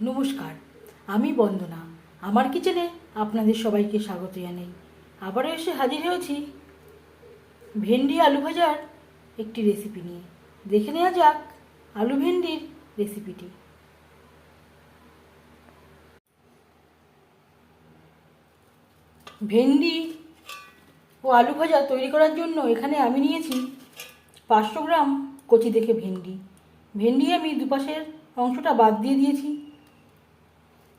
নমস্কার, আমি বন্দনা। আমার কিচেনে আপনাদের সবাইকে স্বাগত জানাই। আবারও এসে হাজির হয়েছি ভেন্ডি আলু ভাজার একটি রেসিপি নিয়ে। দেখে নেওয়া যাক আলু ভেন্ডির রেসিপিটি ভেন্ডি ও আলু ভাজা তৈরি করার জন্য এখানে আমি নিয়েছি পাঁচশো গ্রাম কচি দেখে ভেন্ডি। ভেন্ডি আমি দুপাশের অংশটা বাদ দিয়ে দিয়েছি।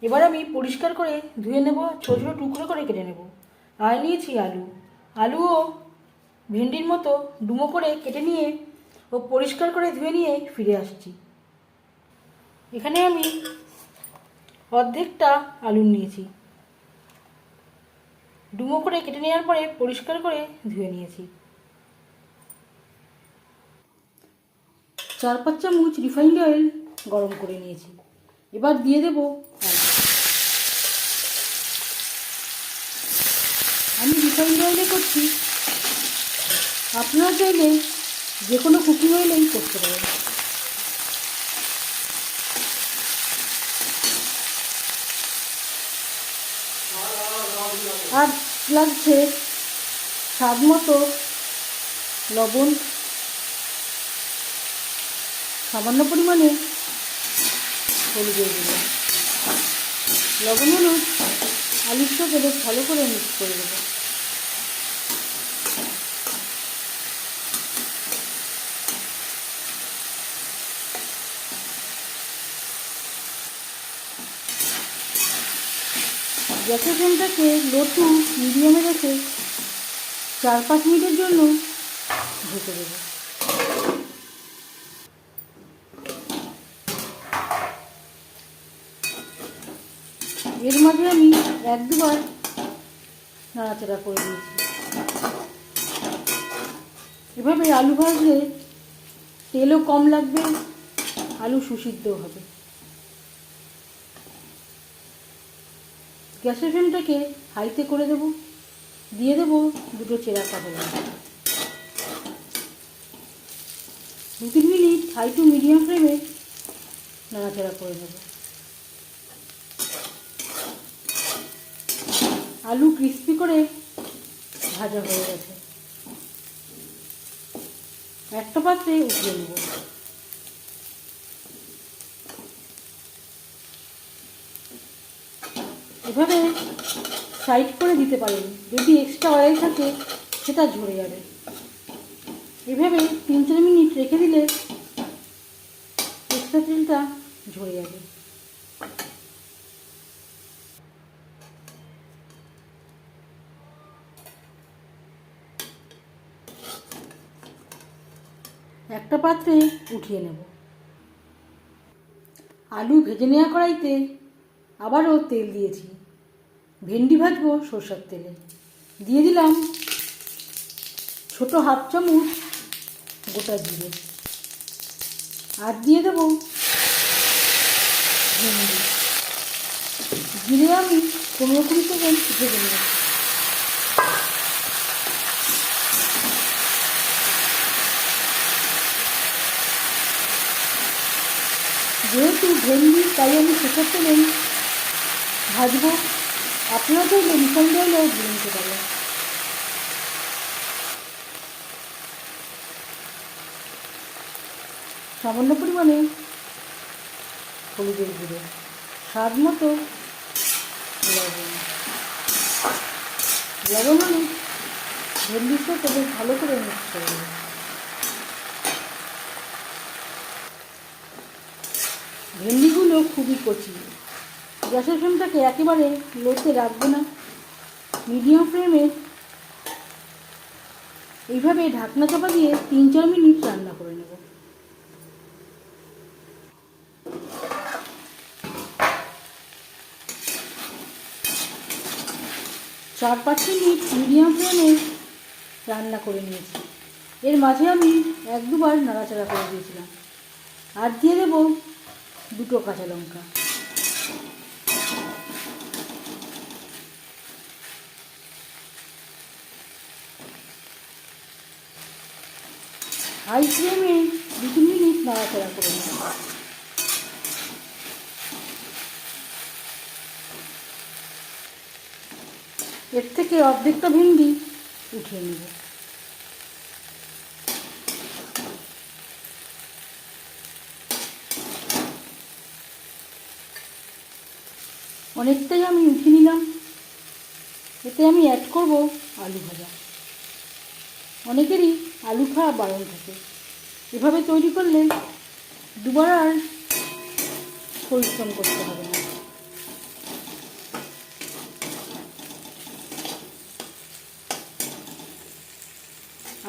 এবার আমি পরিষ্কার করে ধুয়ে নেব, ছোটো ছোটো টুকরো করে কেটে নেব। আর নিয়েছি আলু। আলুও ভেন্ডির মতো ডুমো করে কেটে নিয়ে ও পরিষ্কার করে ধুয়ে নিয়ে ফিরে আসছি। এখানে আমি অর্ধেকটা আলু নিয়েছি। ডুমো করে কেটে নেওয়ার পরে পরিষ্কার করে ধুয়ে নিয়েছি। চার পাঁচ চামচ রিফাইন্ড অয়েল গরম করে নিয়েছি। এবার দিয়ে দেবো রিফাইন্ড অয়েলে করছি, আপনারা চাইলে যে কোনো কুকিং অয়েলেই করতে পারেন। আর লাগছে স্বাদ মতো লবণ, সামান্য পরিমাণে হলুদ লবণ হলুদ, আলুর সাথে ভালো করে মিক্স করে দেবো। গ্যাসের ফ্লেমটাকে লো টু মিডিয়ামে রেখে চার পাঁচ মিনিটের জন্য ঢেকে দেবো। এর মাঝে আমি এক দুবার নাড়াচাড়া করে দিয়েছি এভাবে আলু ভাজলে তেলও কম লাগবে, আলু সুসিদ্ধ হবে। গ্যাসের ফ্লেমটাকে হাইতে করে দেব। দিয়ে দেব দুটো চেরা কাঁচা দু তিন মিনিট হাই টু মিডিয়াম ফ্লেমে নাড়াচাড়া করে নেব। আলু ক্রিস্পি করে ভাজা হয়ে গেছে। একটা পাত্রে উঠিয়ে নেব। এভাবে সাইড করে দিতে পারেন। যদি এক্সট্রা অয়েল থাকে, সেটা ঝরে যাবে। এভাবে তিন চার মিনিট রেখে দিলে এক্সট্রা তেলটা ঝরে যাবে। একটা পাত্রে উঠিয়ে নেব। আলু ভেজে নেওয়া কড়াইতে আবারও তেল দিয়েছি। ভেন্ডি ভাজবো সরষের তেলে। দিয়ে দিলাম ছোট হাফ চামচ গোটা জিরে। আর দিয়ে দেবো ভেন্ডি। জিরে আমি পনেরো কুড়ি সেকেন্ড ভেজে নেব। যেহেতু ভেন্ডি, তাই আমি সরষের তেলেই ভাজবো। আপনারা চাইলে রিফাইন্ড অয়েলও দিয়ে নিতে পারেন সামান্য পরিমাণে হলুদের গুঁড়ো। স্বাদ মতো লবণ। লবণ হলুদ ভেন্ডির সাথে বেশ ভালো করে মিক্স করে ভেন্ডিগুলো খুবই কচি। গ্যাসের ফ্লেমটাকে একেবারে লোতে রাখব না। মিডিয়াম ফ্লেমে এইভাবে ঢাকনা চাপা দিয়ে তিন চার মিনিট রান্না করে নেব। চার পাঁচ মিনিট মিডিয়াম ফ্লেমে রান্না করে নিয়েছি। এর মাঝে আমি এক দুবার নাড়াচাড়া করে দিয়েছিলাম। আর দিয়ে দেবো দুটো কাঁচা লঙ্কা। হাই ফ্লেমে দু তিন মিনিট নাড়াচাড়া করে নেব এর থেকে অর্ধেকটা ভেন্ডি উঠিয়ে নেব। অনেকটাই আমি উঠিয়ে নিলাম। এতে আমি অ্যাড করব আলু ভাজা। অনেকেরই আলু খাওয়া বারণ থাকে। এভাবে তৈরি করলে দুবার আর পরিশ্রম করতে হবে না।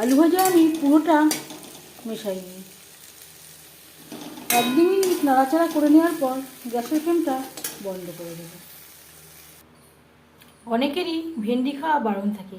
আলু ভাজা আমি পুরোটা মেশাই নিই এক দু মিনিট নাড়াচাড়া করে নেওয়ার পর গ্যাসের ফ্লেমটা বন্ধ করে দেব। অনেকেরই ভেন্ডি খাওয়া বারণ থাকে।